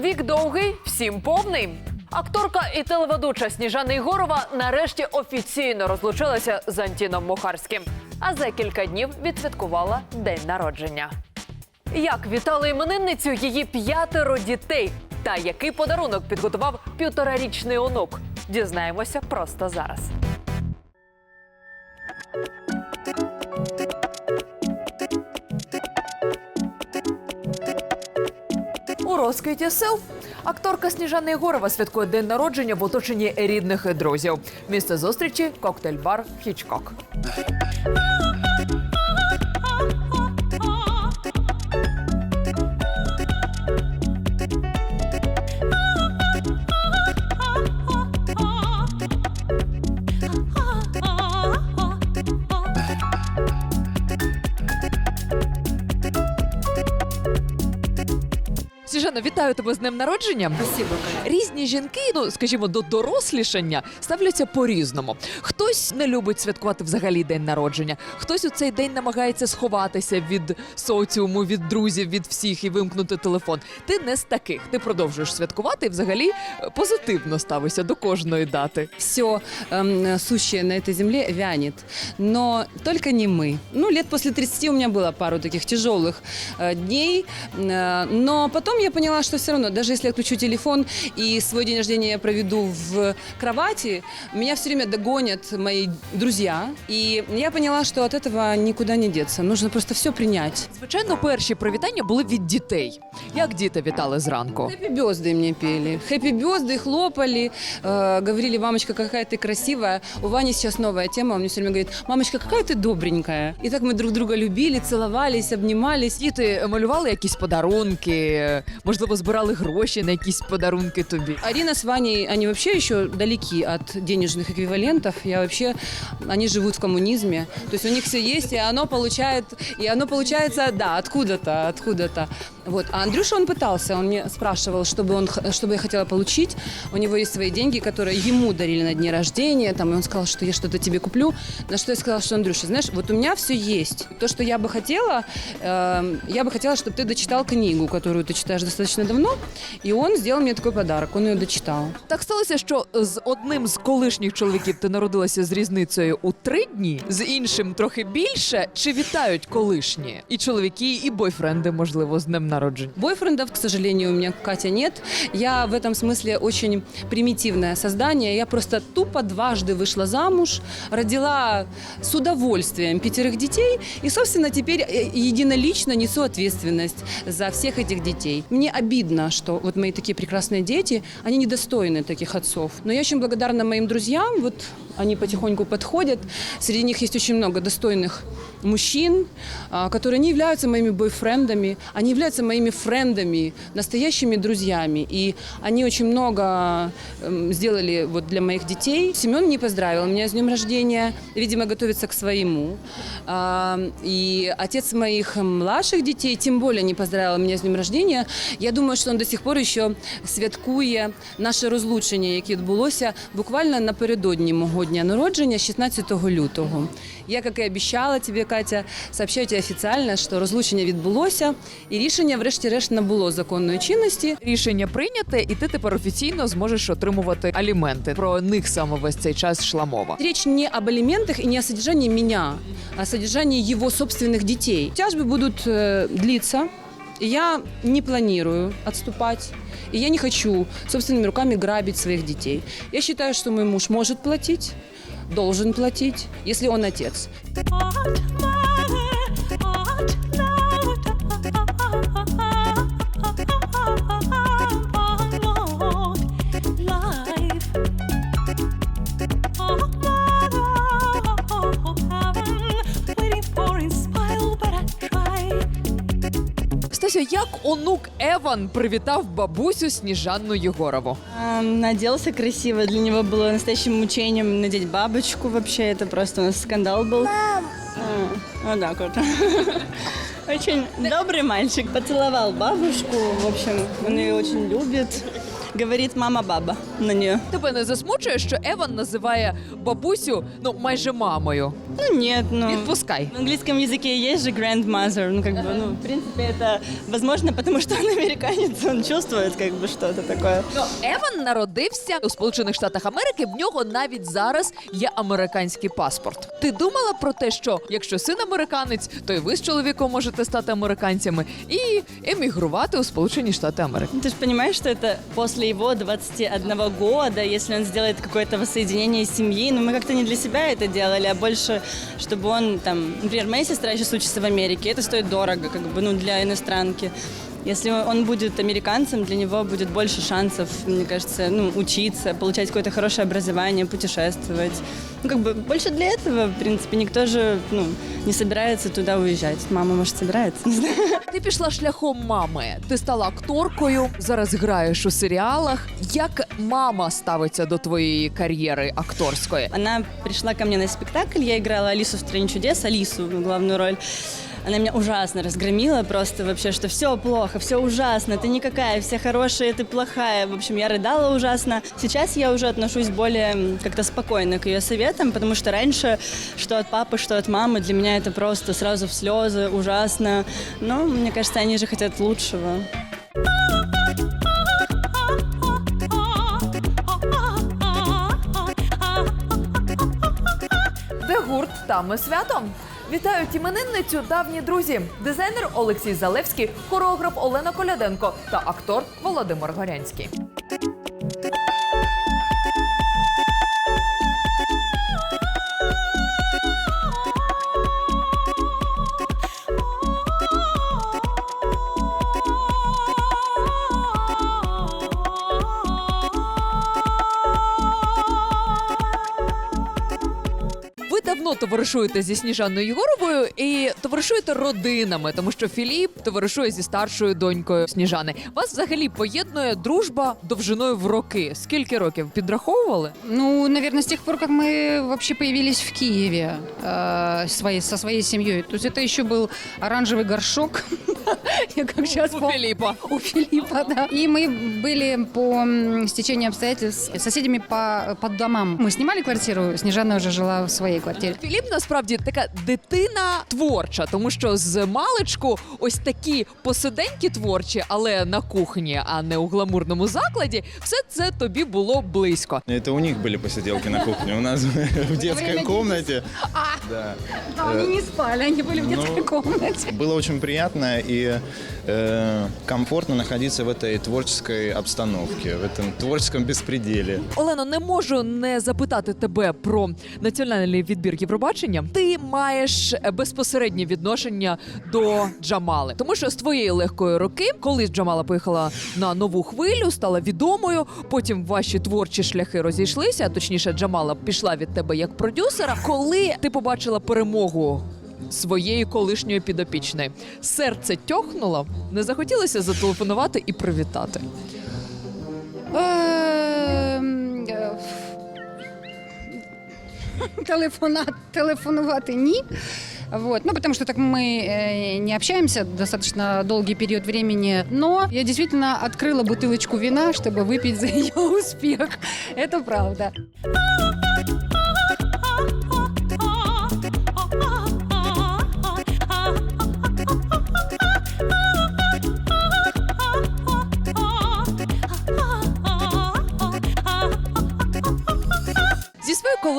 Вік довгий, всім повний. Акторка і телеведуча Сніжана Ігорова нарешті офіційно розлучилася з Антіном Мухарським. А за кілька днів відсвяткувала день народження. Як вітали іменинницю її п'ятеро дітей? Та який подарунок підготував півторарічний онук? Дізнаємося просто зараз. Розквіті сил акторка Сніжана Єгорова святкує день народження в оточенні рідних друзів. Місце зустрічі коктейль-бар Хічкок. Сніжана, вітаю тебе з днем народження. Спасибо. Різні жінки, ну скажімо, до дорослішання ставляться по-різному. Хтось не любить святкувати взагалі день народження, хтось у цей день намагається сховатися від соціуму, від друзів, від всіх і вимкнути телефон. Ти не з таких. Ти продовжуєш святкувати і взагалі е, позитивно ставишся до кожної дати. Все сущее на этой земле вянет, но только не мы. Ну, лет после 30 у меня было пару таких тяжелых э, дней, э, но потом я поняла, что все равно, даже если я отключу телефон и свой день рождения я проведу в кровати, меня все время догонят мои друзья, и я поняла, что от этого никуда не деться. Нужно просто все принять. Звичайно, перші привітання були від дітей. Як діти вітали зранку? Хэппи Бёзды мне пели. Хэппи Бёзды хлопали, э, говорили, мамочка, какая ты красивая. У Вани сейчас новая тема, он мне все время говорит, мамочка, какая ты добренькая. И так мы друг друга любили, целовались, обнимались. Діти малювали якісь подарунки, можливо, збирали гроші на якісь подарунки тобі. Арина с Ваней, они вообще еще далеки от денежных эквивалентов. Я вообще, они живут в коммунизме. То есть у них все есть, и оно получает, и оно получается, да, откуда-то, откуда-то. Вот. А Андрюша, он пытался, он мне спрашивал, чтобы, он, х- чтобы я хотела получить. У него есть свои деньги, которые ему дарили на дне рождения. Там, и он сказал, что я что-то тебе куплю. На что я сказала, что, Андрюша, знаешь, вот у меня все есть. То, что я бы хотела, э, я бы хотела, чтобы ты дочитал книгу, которую ты читаешь достаточно давно. И он сделал мне такой подарок, он ее дочитал. Так сталося, що з одним з колишніх чоловіків ти народилася з різницею у три дні, з іншим трохи більше. Чи вітають колишні і чоловіки, і бойфренди, можливо, з днем народження? Бойфрендов, к сожалению, у меня, Катя, нет. Я в этом смысле очень примитивное создание. Я просто тупо дважды вышла замуж, родила с удовольствием пятерых детей и, собственно, теперь э, единолично несу ответственность за всех этих детей. Мне обидно, что вот мои такие прекрасные дети, они недостойны таких отцов. Но я очень благодарна моим друзьям, вот они потихоньку подходят. Среди них есть очень много достойных мужчин, а, которые не являются моими бойфрендами, они являются моими френдами, настоящими друзьями. И они очень много эм, сделали вот для моих детей. Семен не поздравил меня с днем рождения, видимо, готовится к своему. А, И отец моих младших детей тем более не поздравил меня з днем рождения. Я думаю, що він до сих пор ще святкує наше розлучення, яке відбулося буквально напередодні мого дня народження, 16 лютого. Я, як і обіцяла тобі, Катя, сообщаю тебе офіційно, що розлучення відбулося, і рішення, врешті-решт, набуло законної чинності. Рішення прийняте, і ти тепер офіційно зможеш отримувати аліменти. Про них саме весь цей час йшла мова. Речь не об алиментах и не о содержании меня, а о содержании его собственных детей. Тяжбы будут э, длиться, я не планирую отступать. И я не хочу собственными руками грабить своих детей. Я считаю, что мой муж может платить, должен платить, если он отец. Стася, як онук Еван привітав бабусю Сніжанну Єгорову? А, Наделся красиво, для него было настоящим мучением надеть бабочку вообще, это просто у нас скандал был. А, вот так вот. Очень добрый мальчик, поцеловал бабушку, в общем, он ее очень любит. говорит мама-баба на нее. Тебе не засмучує, що Еван називає бабусю ну майже мамою. Ну нет, ну... Відпускай. В английском языке есть же grandmother, ну как бы, ну, в принципе, это возможно, потому что он американец, он чувствует как бы что-то такое. Ну, Еван народився у Сполучених Штатах Америки. В нього навіть зараз є американський паспорт. Ти думала про те, що якщо син американець, то і ви з чоловіком можете стати американцями і емігрувати у Сполучені Штати Америки. Ты же понимаешь, что это после его 21 года, если он сделает какое-то воссоединение семьи, ну мы как-то не для себя это делали, а больше, чтобы он там, например, моя сестра сейчас учится в Америке, это стоит дорого, как бы, ну, для иностранки. Если он будет американцем, для него будет больше шансов, мне кажется, ну, учиться, получать какое-то хорошее образование, путешествовать. Ну, как бы, больше для этого, в принципе, никто же, ну, не собирается туда уезжать. Мама, может, собирается, не знаю. Ти пішла шляхом мами. Ти стала акторкою, зараз граєш у серіалах. Як мама ставиться до твоєї кар'єри акторської? Она пришла ко мне на спектакль, я играла Алису в «Стране чудес», Алису, ну, главную роль. Она меня ужасно разгромила просто вообще, что все плохо, все ужасно, ты никакая, все хорошие, ты плохая. В общем, я рыдала ужасно. Сейчас я уже отношусь более м, как-то спокойно к ее советам, потому что раньше, что от папы, что от мамы, для меня это просто сразу в слезы, ужасно. Но мне кажется, они же хотят лучшего. Де гурт, там і свято. Вітають іменинницю давні друзі, дизайнер Олексій Залевський, хореограф Олена Коляденко та актор Володимир Горянський. давно товаришуєте зі Сніжаною Єгоровою і товаришуєте родинами, тому що Філіп товаришує зі старшою донькою Сніжани. Вас взагалі поєднує дружба довжиною в роки. Скільки років підраховували? Ну, наверное, с тех пор, как мы вообще появились в Киеве э, своей, со своей семьей. То есть это еще был оранжевый горшок. Я как сейчас У Філіпа. у Филиппа, да. И мы были по м, стечению обстоятельств соседями по, по домам. Мы снимали квартиру, Снежана уже жила в своей квартире. Філіп насправді така дитина творча, тому що з маличку ось такі посиденьки творчі, але на кухні, а не у гламурному закладі, все це тобі було близько. Это у них были посиделки на кухне. У нас в детской время комнате. Да. Да, они не спали, они были в Ну, детской комнате. Было очень приятно и э, комфортно находиться в этой творческой обстановке, в этом творческом беспределе. Олено, не можу не запитати тебе про національний відбір Євробачення. Ти маєш безпосереднє відношення до Джамали, тому що з твоєї легкої роки, коли Джамала поїхала на нову хвилю, стала відомою. Потім ваші творчі шляхи розійшлися. а Точніше, Джамала пішла від тебе як продюсера. Коли ти побачила перемогу. Своєї колишньої підопічної серце тьохнуло, не захотілося зателефонувати і привітати. Ем, е, Телефона, телефонувати ні. Вот. Ну, потому что так мы э, не общаемся достаточно долгий период времени. Но я действительно открыла бутылочку вина, чтобы выпить за ее успех. Это правда.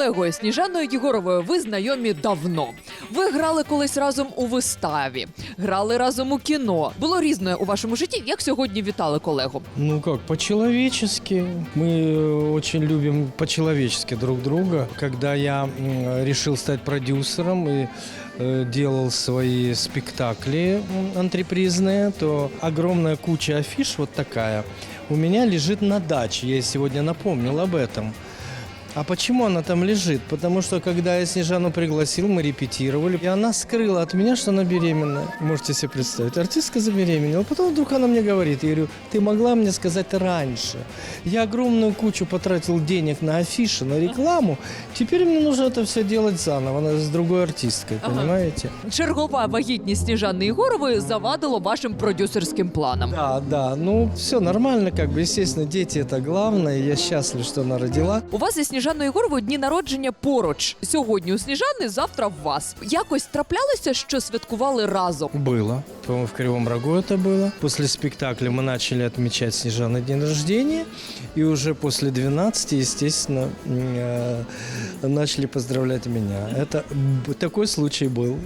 колегою Сніжаною Єгоровою ви знайомі давно. Ви грали колись разом у виставі, грали разом у кіно. Було різне у вашому житті. Як сьогодні вітали колегу? Ну как, по-человечески. Мы э, очень любим по-человечески друг друга. Когда я м, решил стать продюсером и э, делал свои спектакли м, антрепризные, то огромная куча афиш вот такая у меня лежит на даче. Я ей сегодня напомнил об этом. А почему она там лежит? Потому что, когда я Снежану пригласил, мы репетировали, и она скрыла от меня, что она беременна. Можете себе представить. Артистка забеременела. Потом вдруг она мне говорит, я говорю, ты могла мне сказать раньше. Я огромную кучу потратил денег на афиши, на рекламу. Теперь мне нужно это все делать заново, она с другой артисткой, понимаете? Чергова вагітність Сніжани Єгорової завадило вашим продюсерським планам. Да, да, ну все нормально, как бы, естественно, дети это главное, я счастлив, что она родила. У вас зі Сніжаною Єгоровою дні народження поруч. Сьогодні у Сніжани, завтра в вас. Якось траплялося, що святкували разом. Было. По-моему, в Кривом Рогу это было. После спектакля мы начали отмечать Снежаны день рождения. И уже после 12, естественно, м, э, начали поздравлять меня. Это б- такой случай был.